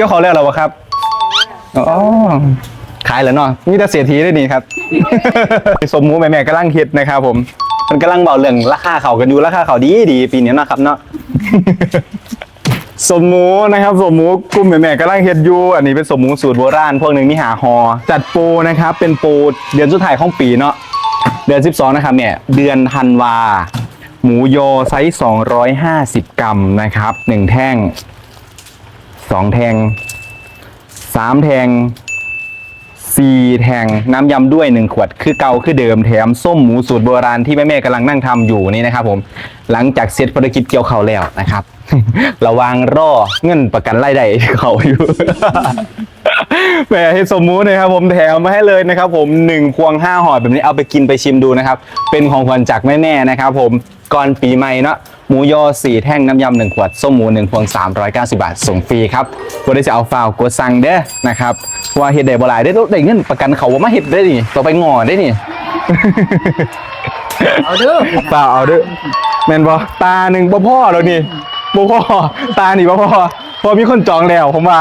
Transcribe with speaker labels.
Speaker 1: เกี่ยวเขาแล้วเหรอวะครับอ๋อขายแล้วเนาะมีแต่เสียทีได้นี่ครับ สมหมูแม่แม่กำลังคิดนะครับผม มันกำลังเบาเรื่องราคาเขากันอยู่ราคาเขาดีดีปีนี้เนาะครับเนาะ สมหมูนะครับ สมหมูกลุ่มแม่ๆกำลังเฮ็ดอยู่อันนี้เป็นสมหมูสูตรโบราณพวกหนึ่งนี่หาฮอจัดโปรนะครับ เป็นโปรเดือนสุดท้ายของปีเนาะเดือน 12 นะครับเนี่ยเดือนธันวา หมูโยไซส์250 กรัมนะครับหนึ่งแท่ง สองแทงสามแทงสี่แทงน้ำยำด้วยหนึ่งขวด คือเก่าคือเดิมแถมส้มหมูสูตรโบราณที่แม่แม่กำลังนั่งทำอยู่นี่นะครับผมหลังจากเสร็จภารกิจเกี่ยวเขาแล้วนะครับ ระวังรอเงินประกันรายได้เขาอยู่ แหมเฮ็ดสมมูตินะครับผมแถมมาให้เลยนะครับผมหนึ่งพวงห้าห่อแบบนี้เอาไปกินไปชิมดูนะครับ เป็นของขวัญจากแม่ๆนะครับผมก่อนปีใหม่เนาะหมูยอสี่แท่งน้ำยำหนึ่งขวด ส้มหมูหนึ่งพวง 390 บาท ส่งฟรีครับวันนี้จะเอาฟาวกดสั่งเด้อนะครับว่าเฮ็ดได้บ่หลายได้อได้เงินประกันเขาว่ามาเฮ็ดได้นี่ต่อไปงอได้นี่
Speaker 2: เอาเด้อ
Speaker 1: เปล่าเอาเด้อแม่นบ่ตาหนึ่งบ่พ่อแล้วนี่บ่พ่อตานี่บ่พ่อเพอมีคนจองแล้วผมว่า